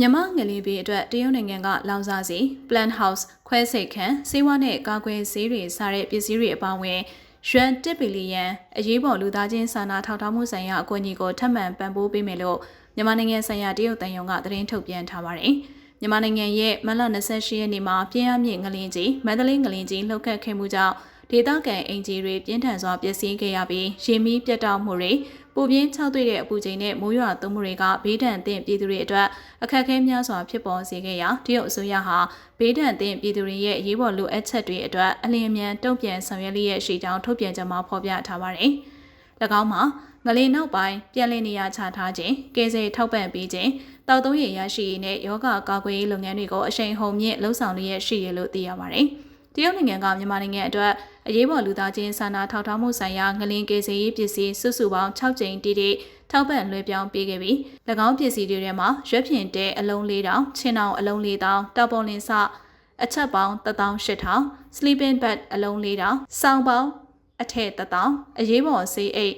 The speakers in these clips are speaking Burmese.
မြမငလီဘေးအတွက်တရုတ်နိုင်ငံကလောင်စာစီ Plant House ခွဲစိတ်ခန်းစေဝါနဲ့ကာကွယ်ဆေးတွေစားတဲ့ပစ္စည်းတွေအပါအဝင်ရွမ်1ဘီလီယံအရေးပေါ်လူသားချင်းစာနာထောက်ထားမှုဆိုင်ရာအကူအညီကိုထပ်မံပံ့ပိုးပေးမယ်လို့မြန်မာနိုင်ငံဆိုင်ရာတရုတ်တန်ယုံကသတင်းထုတ်ပြန်ထားပါတယ်။မြန်မာနိုင်ငံရဲ့မလ28ရက်နေ့မှာပြင်းအားမြင့်ငလင်းကြီးမန္တလေးငလင်းကြီးလှုပ်ခတ်ခဲ့မှုကြောင့် ဒေသခံအင်ဂျီတွေပြင်းထန်စွာပျက်စီးခဲ့ရပြီးရေမီးပြတ်တောက်မှုတွေပူပြင်းခြောက်သွေ့တဲ့အပူချိန်နဲ့မိုးရွာသွန်းမှုတွေကဘေးဒဏ်သင့်ပြည်သူတွေအတွက်အခက်အခဲများစွာဖြစ်ပေါ်စေခဲ့ရာတရုတ်အစိုးရဟာဘေးဒဏ်သင့်ပြည်သူတွေရဲ့အရေးပေါ်လိုအပ်ချက်တွေအတွက်အလင်းအမြန်တုံ့ပြန်ဆောင်ရွက်လျက်ရှိကြောင်းထုတ်ပြန်ကြေညာဖော်ပြထားပါတယ်။၎င်းမှာငလင်းနောက်ပိုင်းပြန်လည်နေရာချထားခြင်းကဲဆယ်ထောက်ပံ့ပေးခြင်းတောက်သုံးရရရှိရေးနဲ့ယောဂကာကွယ်ရေးလုပ်ငန်းတွေကိုအရှိန်ဟုန်မြင့်လှုံ့ဆော်လျက်ရှိရလို့သိရပါတယ်။ တရုတ်နိုင်ငံကမြန်မာနိုင်ငံအတွက်အရေးပေါ်လူသားချင်းစာနာထောက်ထားမှုဆိုင်ရာငလင်ကေစီရေးပစ္စည်းစုစုပေါင်း6ကြိမ်တိတိထောက်ပံ့လွှဲပြောင်းပေးခဲ့ပြီး၎င်းပစ္စည်းတွေထဲမှာရွက်ဖြင့်တဲအလုံး၄တောင်ချင်းတောင်အလုံး၄တောင်တောက်ပေါ်လင်းစအချက်ပေါင်း18000 sleeping bag အလုံး၄တောင်စောင်းပေါင်းအထက်1000အရေးပေါ်ဆေးအိတ်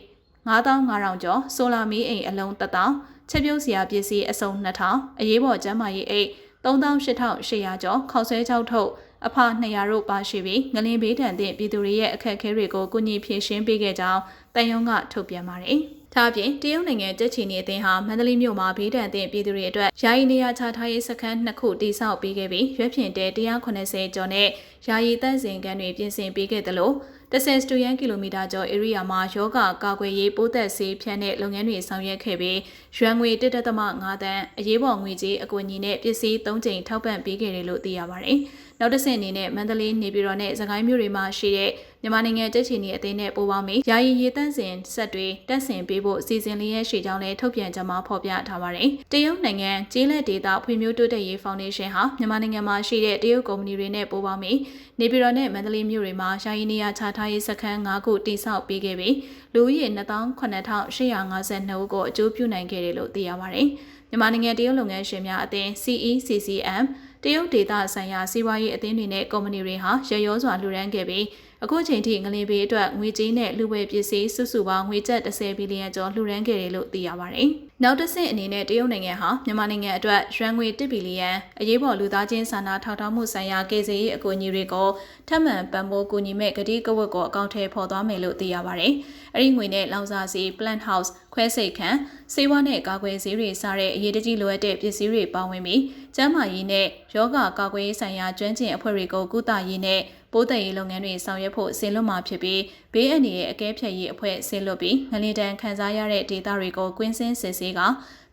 9500ကျော်ဆိုလာမီးအိမ်အလုံး1000ချက်ပြုတ်စရာပစ္စည်းအစုံ2000အရေးပေါ်ကျန်းမာရေးအိတ်38800ကျော်ခောက်ဆွဲချောက်ထုတ် အဖ200တို့ပါရှိပြီးငလင်းဘေးဒဏ်သင့်ပြည်သူတွေရဲ့အခက်အခဲတွေကိုကုညီဖြေရှင်းပေးခဲ့ကြောင်းတန်ယုံကထုတ်ပြန်ပါတယ်။ဒါအပြင်တရုတ်နိုင်ငံကြက်ချီနေအသင်းဟာမန္တလေးမြို့မှာဘေးဒဏ်သင့်ပြည်သူတွေအတွက်ယာယီနေရာချထားရေးစခန်းနှစ်ခုတည်ဆောက်ပေးခဲ့ပြီးရွက်ဖြင့်တဲ180ကျော်နဲ့ယာယီတန့်စင်ကန်တွေပြင်ဆင်ပေးခဲ့တယ်လို့ 10စတူယန်ကီလိုမီတာကျော်ဧရိယာမှာယောဂကာကွယ်ရေးပိုးသက်ဆေးဖြန့်တဲ့လုပ်ငန်းတွေဆောင်ရွက်ခဲ့ပြီးရွမ်ငွေ1.5တန်းအရေးပေါ်ငွေကြေးအကူအညီနဲ့ပစ္စည်း၃ကြိမ်ထောက်ပံ့ပေးခဲ့တယ်လို့သိရပါတယ်။နောက်တစ်ဆင့်အနေနဲ့မန္တလေးနေပြည်တော်နဲ့စကိုင်းမြို့တွေမှာရှိတဲ့မြန်မာနိုင်ငံတက်ချီနေအသင်းနဲ့ပူးပေါင်းပြီးယာယီရေးတန်းစင်ဆက်တွေတက်ဆင်ပေးဖို့အစီအစဉ်လေးရရှိကြောင်းလည်းထုတ်ပြန်ကြမှာဖော်ပြထားပါတယ်။တရုတ်နိုင်ငံကျေးလက်ဒေသဖွံ့ဖြိုးတိုးတက်ရေးဖောင်ဒေးရှင်းဟာမြန်မာနိုင်ငံမှာရှိတဲ့တရုတ်ကုမ္ပဏီတွေနဲ့ပူးပေါင်းပြီးနေပြည်တော်နဲ့မန္တလေးမြို့တွေမှာယာယီနေရာချထားရေးစခန်း၅ခုတည်ဆောက်ပေးခဲ့ပြီးလူဦးရေ28,852ဦးကိုအကျိုးပြုနိုင်ခဲ့တယ်လို့သိရပါတယ်။မြန်မာနိုင်ငံတရုတ်လုပ်ငန်းရှင်များအသင်း CECCM တရုတ်ဒေသဆိုင်ရာစီးပွားရေးအသင်းတွေနဲ့ကုမ္ပဏီတွေဟာရရောစွာလှူဒန်းခဲ့ပြီးအခုချိန်ထိငလင်ပေအတွက်ငွေကြေးနဲ့လူဝယ်ပစ္စည်းစုစုပေါင်းငွေကျပ်30ဘီလီယံကျော်လှူဒန်းခဲ့တယ်လို့သိရပါတယ်။နောက်တစ်ဆင့်အနေနဲ့တရုတ်နိုင်ငံဟာမြန်မာနိုင်ငံအတွက်ရွှန်ငွေ1ဘီလီယံအရေးပေါ်လူသားချင်းစာနာထောက်ထားမှုဆိုင်ရာကေစီရေးအကူအညီတွေကိုထပ်မံပံ့ပိုးကူညီမဲ့ကတိကဝတ်ကိုအကောင့်ထဲပေါ်သွားမယ်လို့သိရပါတယ်။အဲဒီငွေနဲ့လောင်စာစီ plant house ခွဲစိတ်ခန်း စေဝါနဲ့ကာကွယ်ဆေးတွေစားတဲ့အရေးတကြီးလိုအပ်တဲ့ပစ္စည်းတွေပါဝင်ပြီးကျန်းမာရေးနဲ့ယောဂကာကွယ်ရေးဆိုင်ရာကျွမ်းကျင်အဖွဲ့တွေကိုကုသရေးနဲ့ပိုးသက်ရေးလုပ်ငန်းတွေဆောင်ရွက်ဖို့ဆင်လွတ်မှာဖြစ်ပြီးဘေးအန္တရာယ်အကဲဖြတ်ရေးအဖွဲ့ဆင်လွတ်ပြီးငလင်တန်ခံစားရတဲ့ဒေသတွေကိုကွင်းစင်းစစ်ဆေးက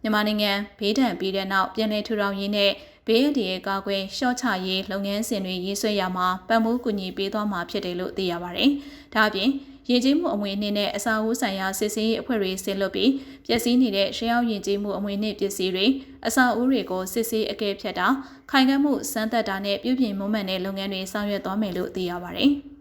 မြန်မာနိုင်ငံဘေးဒဏ်ပြီးတဲ့နောက်ပြည်내ထူထောင်ရေးနဲ့ဘေးအန္တရာယ်ကာကွယ်ရှော့ချရေးလုပ်ငန်းစဉ်တွေရေးဆွဲရမှာပံ့ပိုးကူညီပေးသွားမှာဖြစ်တယ်လို့သိရပါတယ်။ဒါ့အပြင် ယဉ်ကျေးမှုအမွေအနှစ်နဲ့အစာအုပ်ဆိုင်ရာစစ်ဆေးရေးအဖွဲ့တွေဆင်လွတ်ပြီးပျက်စီးနေတဲ့ရှေးဟောင်းယဉ်ကျေးမှုအမွေအနှစ်ပစ္စည်းတွေအစာအုပ်တွေကိုစစ်ဆေးအကဲဖြတ်တာခိုင်ခံ့မှုစမ်းသပ်တာနဲ့ပြုပြင်မွမ်းမံတဲ့လုပ်ငန်းတွေဆောင်ရွက်သွားမယ်လို့သိရပါတယ်။